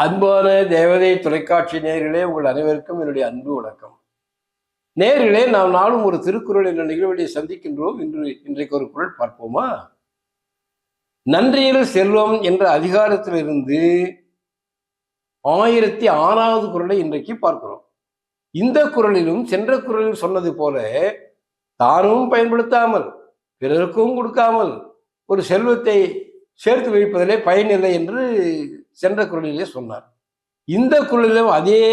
அன்பான தேவதை தொலைக்காட்சி நேர்களே உங்கள் அனைவருக்கும் என்னுடைய அன்பு வணக்கம். நேர்களே நாம் நாளும் ஒரு திருக்குறள் என்ற நிகழ்வுகளை சந்திக்கின்றோம். இன்று இன்றைக்கு ஒரு குறள் பார்ப்போமா? நன்றியில் செல்வம் என்ற அதிகாரத்திலிருந்து ஆயிரத்தி ஆறாவது குறளை இன்றைக்கு பார்க்கிறோம். இந்த குறளிலும் சென்ற குரலில் சொன்னது போல தானும் பயன்படுத்தாமல் பிறருக்கும் கொடுக்காமல் ஒரு செல்வத்தை சேர்த்து வைப்பதிலே பயனில்லை என்று சென்ற குரலிலே சொன்னார். இந்த குரலிலும் அதே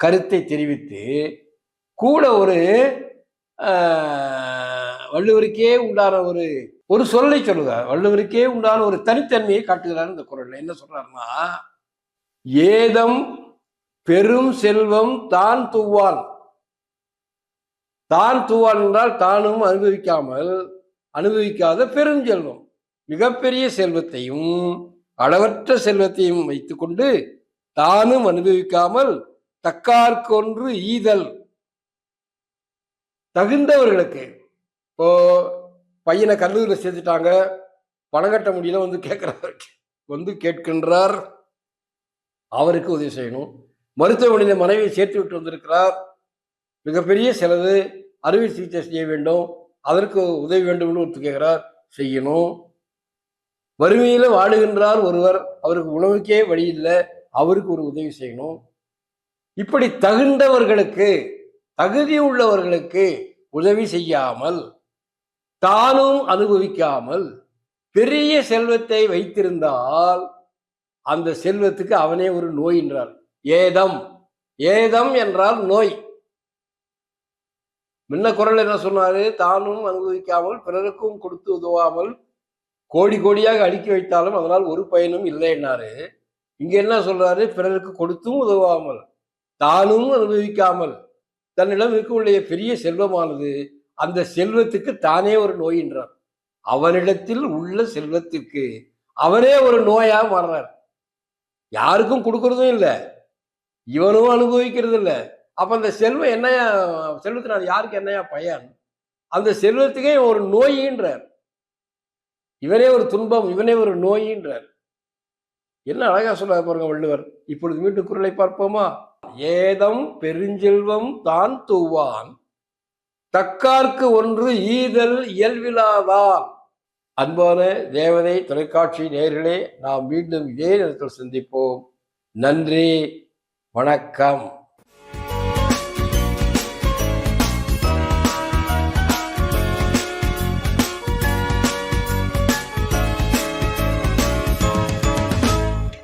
கருத்தை தெரிவித்து கூட ஒரு வள்ளுவருக்கே உண்டான ஒரு ஒரு சொல்லை சொல்லுகிறார். வள்ளுவருக்கே உண்டான ஒரு தனித்தன்மையை காட்டுகிறார் இந்த குரல்ல. என்ன சொல்றாருன்னா ஏதம் பெரும் செல்வம் தான் தூவான். தான் தூவான் என்றால் தானும் அனுபவிக்காமல் அனுபவிக்காத பெருஞ்செல்வம். மிகப்பெரிய செல்வத்தையும் அளவற்ற செல்வத்தையும் வைத்துக்கொண்டு தானும் அனுபவிக்காமல் தக்கார்க்கொன்று ஈதல் தகுந்தவர்களுக்கு. இப்போ பையனை கல்லூரியில் சேர்த்துட்டாங்க. பணம் கட்ட முடியல வந்து கேட்கிறார். வந்து கேட்கின்றார். அவருக்கு உதவி செய்யணும். மருத்துவமனையில் மனைவியை சேர்த்து விட்டு வந்திருக்கிறார். மிகப்பெரிய செலவு. அறுவை சிகிச்சை செய்ய வேண்டும். அதற்கு உதவி வேண்டும்னு ஒருத்தர் கேட்கிறார் செய்யணும். வறுமையில வாடுகின்றார் ஒருவர் அவருக்கு உணவுக்கே வழி இல்லை அவருக்கு ஒரு உதவி செய்யணும். இப்படி தகுந்தவர்களுக்கு தகுதி உள்ளவர்களுக்கு உதவி செய்யாமல் தானும் அனுபவிக்காமல் பெரிய செல்வத்தை வைத்திருந்தால் அந்த செல்வத்துக்கு அவனே ஒரு நோய் என்றார். ஏதம். ஏதம் என்றால் நோய். முன்ன குரல் என்ன சொன்னாரு? தானும் அனுபவிக்காமல் பிறருக்கும் கொடுத்து உதவாமல் கோடி கோடியாக அடுக்கி வைத்தாலும் அதனால் ஒரு பயனும் இல்லைன்னாரு இங்க என்ன சொல்றாரு? பிறருக்கு கொடுத்தும் உதவாமல் தானும் அனுபவிக்காமல் தன்னிடம் இருக்கக்கூடிய பெரிய செல்வமானது அந்த செல்வத்துக்கு தானே ஒரு நோயின்றார் அவனிடத்தில் உள்ள செல்வத்திற்கு அவரே ஒரு நோயா மாறுறார் யாருக்கும் கொடுக்கறதும் இல்லை. இவனும் அனுபவிக்கிறது இல்லை. அப்ப அந்த செல்வம் என்னையா செல்வத்தினால் யாருக்கு என்னையா பயன்? அந்த செல்வத்துக்கே ஒரு நோயின்றார் இவனே ஒரு துன்பம் இவனே ஒரு நோயின்றார். என்ன அழகா சொல்ல பாருங்க வள்ளுவர். இப்பொழுது மீண்டும் குரலை பார்ப்போமா? ஏதம் பெருஞ்செல்வம் தான் தூவான் தக்கார்க்கு ஒன்று ஈதல் இயல்பிலாதான் அன்பான தேவதை தொலைக்காட்சி நேர்களே நாம் மீண்டும் இதே நேரத்தில் சந்திப்போம். நன்றி வணக்கம்.